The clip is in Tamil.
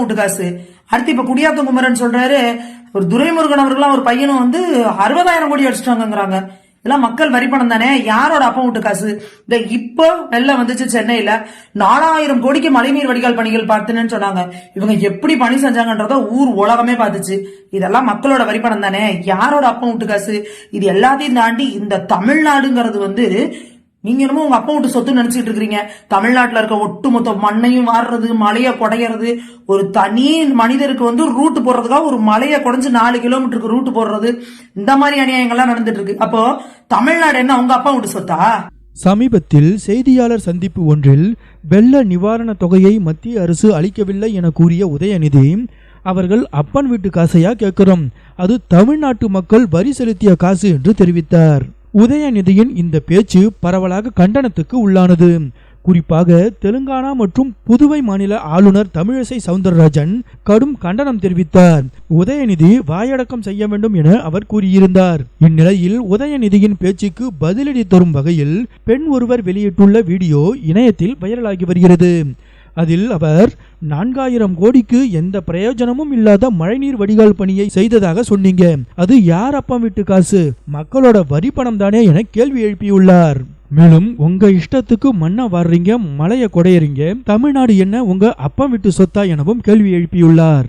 அப்பன் வீட்டு காசு அடுத்து இப்ப குடியாத்த குமரன் சொல்றாரு ஒரு துரைமுருகன் அவர்களாம் ஒரு பையனும் வந்து அறுபதாயிரம் கோடி அடிச்சிட்டாங்கிறாங்க இதெல்லாம் மக்கள் வரி பணம் தானே? யாரோட அப்பா வீட்டு காசு? இந்த இப்போ வெள்ளம் வந்துச்சு சென்னையில. நாலாயிரம் கோடிக்கு மழைநீர் வடிகால் பணிகள் பார்த்துன்னு சொன்னாங்க. இவங்க எப்படி பணி செஞ்சாங்கன்றத ஊர் உலகமே பார்த்துச்சு. இதெல்லாம் மக்களோட வரி பணம் தானே? யாரோட அப்பா வீட்டு காசு? இது எல்லாத்தையும் தாண்டி இந்த தமிழ்நாடுங்கிறது வந்து நீங்க என்னமோ உங்க அப்பா விட்டு சொத்து நினைச்சிட்டு இருக்கிறீங்க. தமிழ்நாட்டுல இருக்க ஒட்டுமொத்த மண்ணையும் வாடுறது மலையை குடையிறது ஒரு தனி மனிதருக்கு வந்து ரூட் போடுறதுக்காக ஒரு மலையை குடைஞ்சு நாலு கிலோமீட்டருக்கு ரூட் போடுறது இந்த மாதிரி அநியாயங்கள்லாம் நடந்துட்டு இருக்கு. அப்போ தமிழ்நாடு என்ன உங்க அப்பா விட்டு சொத்தா? சமீபத்தில் செய்தியாளர் சந்திப்பு ஒன்றில் வெள்ள நிவாரணத் தொகையை மத்திய அரசு அளிக்கவில்லை என கூறிய உதயநிதி அவர்கள் அப்பன் வீட்டு காசையா கேட்கிறோம். அது தமிழ்நாட்டு மக்கள் வரி செலுத்திய காசு என்று தெரிவித்தார். உதயநிதியின் இந்த பேச்சு பரவலாக கண்டனத்துக்கு உள்ளானது. குறிப்பாக தெலுங்கானா மற்றும் புதுவை மாநில ஆளுநர் தமிழிசை சவுந்தரராஜன் கடும் கண்டனம் தெரிவித்தார். உதயநிதி வாயடக்கம் செய்ய வேண்டும் என அவர் கூறியிருந்தார். இந்நிலையில் உதயநிதியின் பேச்சுக்கு பதிலடி தரும் வகையில் பெண் ஒருவர் வெளியிட்டுள்ள வீடியோ இணையத்தில் வைரலாகி வருகிறது. அதில் அவர் நான்காயிரம் கோடிக்கு எந்த பிரயோஜனமும் இல்லாத மழைநீர் வடிகால் பணியை செய்ததாக சொன்னீங்க. அது யார் அப்பம் வீட்டு காசு? மக்களோட வரி பணம் தானே என கேள்வி எழுப்பியுள்ளார். மேலும் உங்க இஷ்டத்துக்கு மண்ணை வாடுறீங்க மலையை குடையறீங்க. தமிழ்நாடு என்ன உங்க அப்பம் விட்டு சொத்தா எனவும் கேள்வி எழுப்பியுள்ளார்.